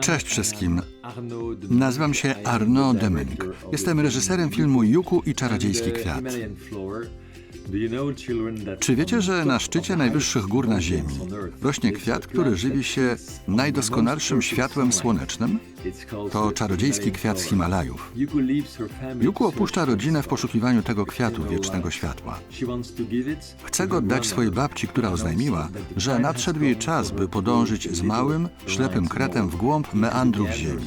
Cześć wszystkim. Nazywam się Arnaud Deming. Jestem reżyserem filmu Juku i Czarodziejski Kwiat. Czy wiecie, że na szczycie najwyższych gór na Ziemi rośnie kwiat, który żywi się najdoskonalszym światłem słonecznym? To czarodziejski kwiat z Himalajów. Juku opuszcza rodzinę w poszukiwaniu tego kwiatu wiecznego światła. Chce go dać swojej babci, która oznajmiła, że nadszedł jej czas, by podążyć z małym, ślepym kretem w głąb meandrów ziemi.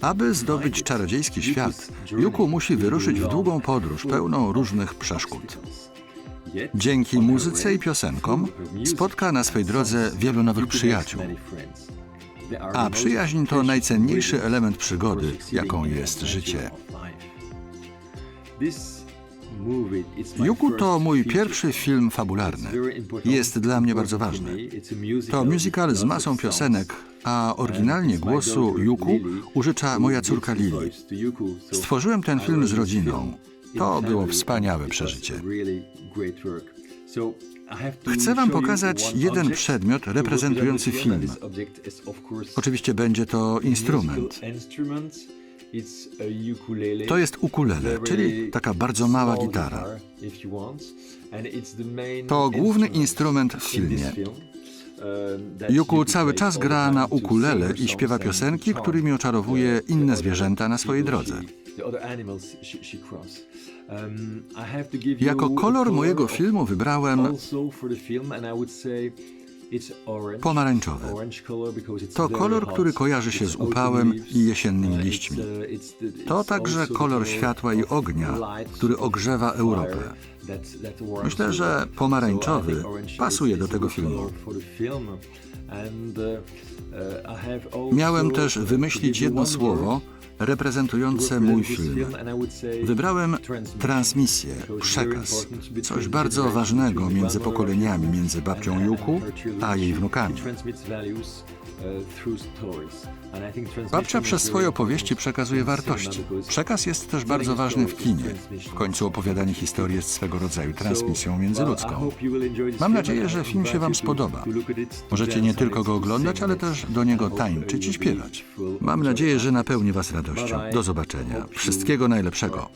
Aby zdobyć czarodziejski świat, Juku musi wyruszyć w długą podróż pełną różnych przeszkód. Dzięki muzyce i piosenkom spotka na swej drodze wielu nowych przyjaciół. A przyjaźń to najcenniejszy element przygody, jaką jest życie. Juku to mój pierwszy film fabularny. Jest dla mnie bardzo ważny. To musical z masą piosenek, a oryginalnie głosu Juku użycza moja córka Lili. Stworzyłem ten film z rodziną. To było wspaniałe przeżycie. Chcę Wam pokazać jeden przedmiot reprezentujący film. Oczywiście będzie to instrument. To jest ukulele, czyli taka bardzo mała gitara. To główny instrument w filmie. Juku cały czas gra na ukulele i śpiewa piosenki, którymi oczarowuje inne zwierzęta na swojej drodze. Jako kolor mojego filmu wybrałem pomarańczowy. To kolor, który kojarzy się z upałem i jesiennymi liśćmi. To także kolor światła i ognia, który ogrzewa Europę. Myślę, że pomarańczowy pasuje do tego filmu. Miałem też wymyślić jedno słowo reprezentujące mój film. Wybrałem transmisję, przekaz, coś bardzo ważnego między pokoleniami, między babcią Juku a jej wnukami. Babcia przez swoje opowieści przekazuje wartości. Przekaz jest też bardzo ważny w kinie. W końcu opowiadanie historii jest swego rodzaju transmisją międzyludzką. Mam nadzieję, że film się Wam spodoba. Możecie nie tylko go oglądać, ale też do niego tańczyć i śpiewać. Mam nadzieję, że napełni Was radością. Do zobaczenia. Wszystkiego najlepszego.